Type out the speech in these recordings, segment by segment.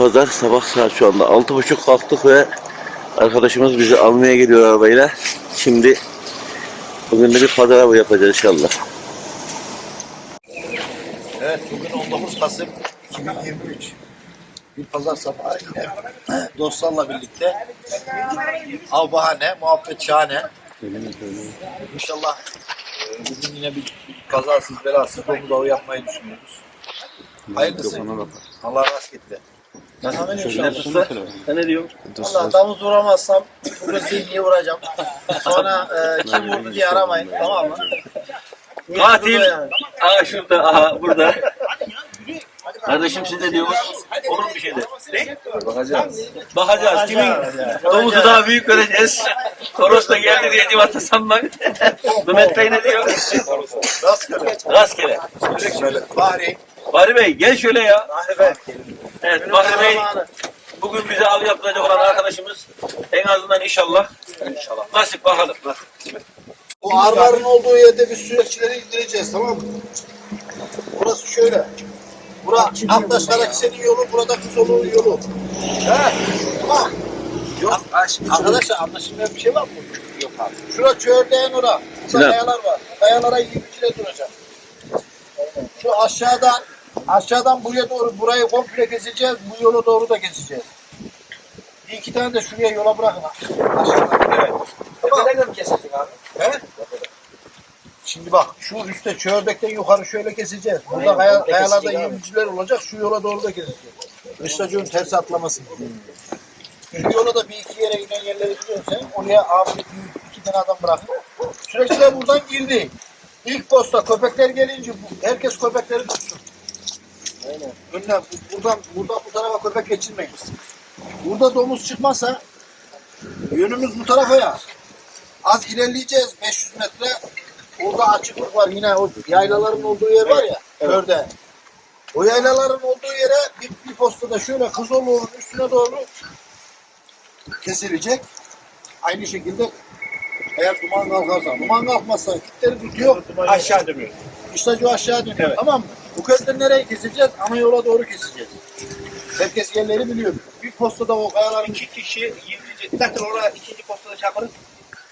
Pazar sabah saat şu anda altı buçuk kalktık ve arkadaşımız bizi almaya geliyor arabayla. Şimdi bugün de bir pazar yapacağız inşallah. Evet bugün 19 Kasım 2023. Bir pazar sabahı yine dostlarla birlikte av bahane, muhabbet şahane. İnşallah e, bugün yine bir kazasız belasız domuz avı yapmayı düşünüyoruz. Hayırlısı. Allah rast gitti. Nasıl inşallah. Sen ne diyorsun? Valla damız vuramazsam bugün zihniye vuracağım. Sonra e, kim vurdu diye aramayın tamam mı? Katil. Yani. Aa şurada, aha burada. Kardeşim siz ne diyorsunuz? Olur mu bir şey de? Ne? Bakacağız. Bakacağız. Kimin Bakacağız. domuzu daha büyük göreceğiz. Toros da geldi diye civata sanmak. Mehmet Bey ne diyor? Rastgele. Rastgele. Bari. Bahri Bey gel şöyle ya. Bari be. Evet Bahri Bey bugün bize av yaptıracak olan arkadaşımız en azından inşallah. İnşallah. Nasip bakalım. Bu arıların olduğu yerde biz süreçleri indireceğiz tamam mı? Burası şöyle. Bura Aktaşlar'daki senin yolu, burada Kızoluğun yolu. He? Tamam. Yok. Arkadaşlar anlaşılmayan bir şey var mı? Yok abi. Şura çöğürdeğin ora. Burada kayalar var. Kayalara 20 kile duracak. Şu aşağıdan aşağıdan buraya doğru burayı komple gezeceğiz. Bu yola doğru da gezeceğiz. Bir iki tane de şuraya yola bırakın. Aşağıdan. Evet. Tamam. Nereden kesildik abi? He? Şimdi bak şu üstte çördekten yukarı şöyle keseceğiz. Burada kaya, kayalarda yürüyücüler olacak. Şu yola doğru da keseceğiz. Kışlacığın tersi atlamasın. Şu yola da bir iki yere giden yerleri biliyorsun sen. Oraya abi bir- iki tane adam bırakın. Süreçler buradan girdi. İlk posta köpekler gelince herkes köpekleri. Aynen. Önüne bu- buradan buradan bu tarafa köpek geçirmeyin. Burada domuz çıkmazsa yönümüz bu tarafa ya. Az ilerleyeceğiz 500 metre. Orada açıklık var yine o yaylaların olduğu yer var ya. Körde. O yaylaların olduğu yere bir, bir postada şöyle Kızılur'un üstüne doğru kesilecek. Aynı şekilde eğer duman kalkarsa, duman kalkmazsa kitleri tutuyor. Aşağı dönüyor. İşte şu aşağı dönüyor. Evet. Tamam mı? Bu közleri nereye keseceğiz? Ana yola doğru keseceğiz. Herkes yerleri biliyor. Bir postada o kayaların İki kişi 20. Zaten oraya ikinci postada çakırız.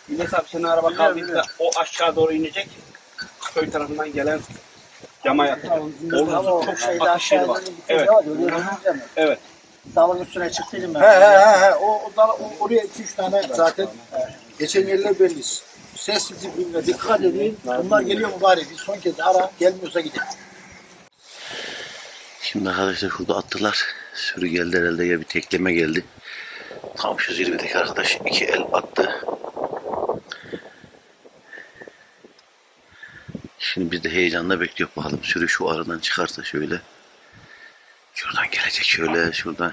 Yine abi senin araba kaldıysa o aşağı doğru inecek. Köy tarafından gelen yamaya. Onun çok şeyde atış yeri var. Evet. Evet. Dalın üstüne çıktıydım ben. He he he he. O, o, o- oraya iki üç tane zaten geçen yerler belli. Ses disiplinine dikkat edin. Bunlar geliyor mu bari? Bir son kez ara. Gelmiyorsa gidin. Şimdi arkadaşlar şurada attılar. Sürü geldi herhalde ya bir tekleme geldi. Tam şu zirvedeki arkadaş iki el attı. Şimdi biz de heyecanla bekliyor bakalım. Sürü şu aradan çıkarsa şöyle. Şuradan gelecek şöyle şuradan.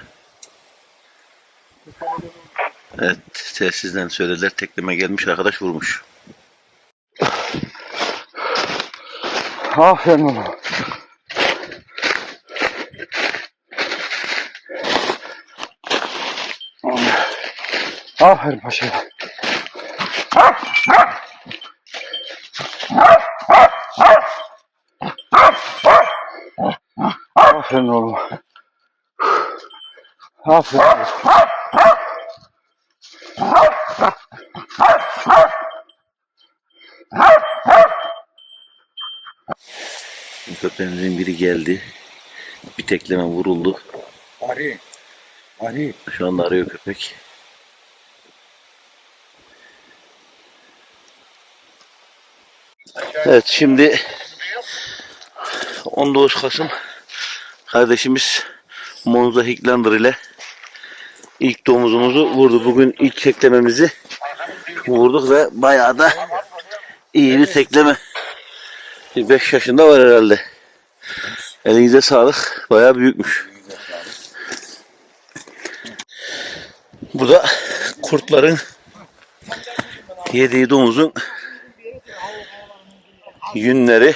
Evet telsizden söylediler tekleme gelmiş arkadaş vurmuş. Aferin oğlum. Aferin paşa. Aferin oğlum. Aferin. Köpeğimizin biri geldi. Bir tekleme vuruldu. Ari. Ari. Şu anda arıyor köpek. Evet şimdi 19 Kasım kardeşimiz Monza Highlander ile ilk domuzumuzu vurdu. Bugün ilk teklememizi vurduk ve bayağı da iyi bir tekleme. 5 yaşında var herhalde. Elinize sağlık. Bayağı büyükmüş. Bu da kurtların yediği domuzun yünleri.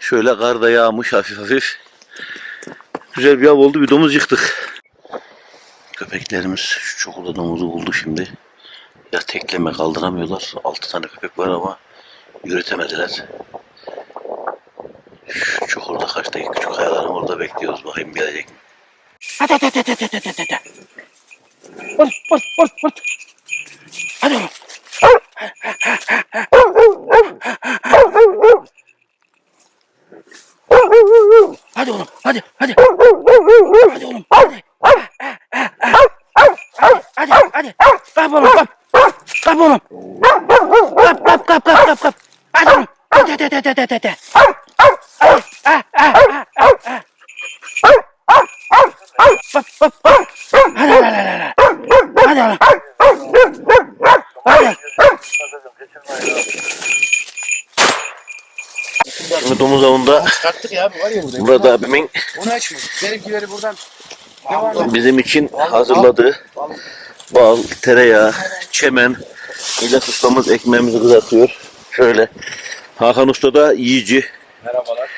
Şöyle karda yağmış hafif hafif. Güzel bir av oldu. Bir domuz yıktık. Köpeklerimiz şu çukurda domuzu buldu şimdi. Ya tekleme kaldıramıyorlar. Altı tane köpek var ama yürütemediler. Şu çukurda kaçtaki küçük kayaların orada bekliyoruz. Bakayım gelecek mi? Hadi hadi hadi hadi hadi hadi. hadi. Vur vur vur vur. Hadi oğlum. Hadi oğlum hadi hadi. Hadi oğlum hadi. Hadi hadi. Kap oğlum kap. Kap oğlum. Kap kap kap kap kap kap. Hadi oğlum. Hadi hadi hadi hadi hadi. Hadi. Ah, ah, ah, ah, ah. Bak bak bak. Hadi hadi hadi hadi. Hadi oğlum. Hadi. Şimdi domuz avında Çıkarttık ya abi var ya burada. Murat abimin Onu açma. Benimkileri buradan devam bizim için hazırladığı bal, tereyağı, çemen, İlyas ustamız ekmeğimizi kızartıyor. Şöyle. Hakan Usta da yiyici. Merhabalar.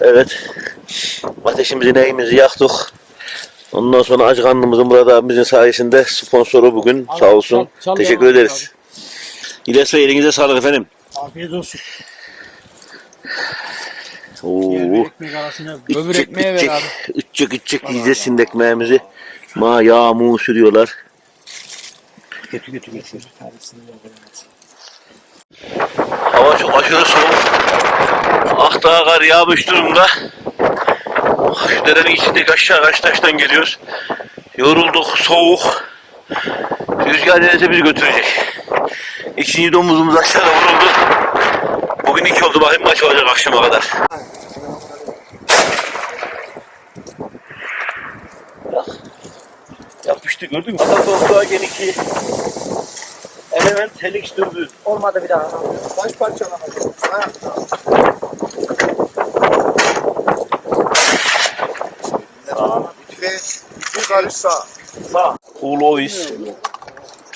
Evet. Ateşimizi neyimizi yaktık. Ondan sonra aç karnımızı Murat abimizin sayesinde sponsoru bugün sağ olsun. Teşekkür ederiz. İlyas Bey elinize sağlık efendim. Afiyet olsun. Oo. Ekmek arasına böbür İçecek, ekmeğe ver abi. içecek, içecek yiyeceğiz şimdi ekmeğimizi. Ma yağ sürüyorlar. Götü götü götü. Hava çok aşırı soğuk. Aktağa kar yağmış durumda. Şu derenin içindeki aşağı kaç taştan geliyoruz. Yorulduk, soğuk. Rüzgar denize bizi götürecek. İkinci domuzumuz aşağıda vuruldu. Bugün iki oldu bakayım maç olacak akşama kadar. Bak. Yapıştı gördün mü? Adam toprağa gel iki. Element telik dürbün. Olmadı bir daha. Kaç parçalamadın? Ha. Ve bir karış sağ. Cool Ois.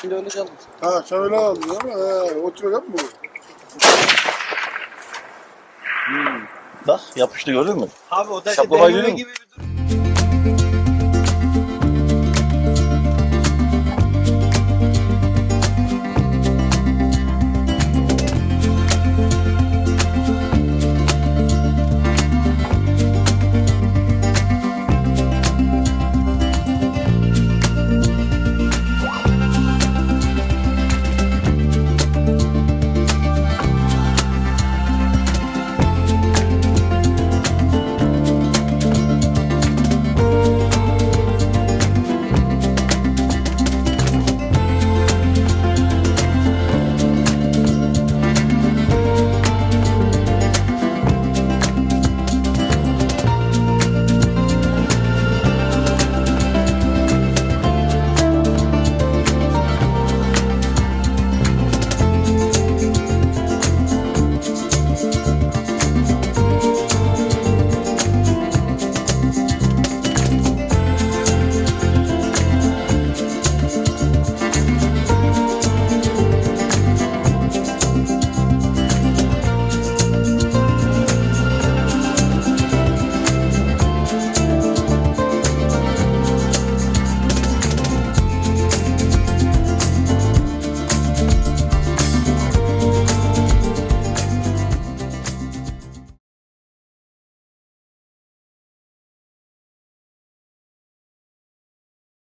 Şimdi öyle canım. Ha sen öyle aldın ama he, oturacak mı? Bak yapıştı gördün mü? Abi o da Şaplama görüyor gibi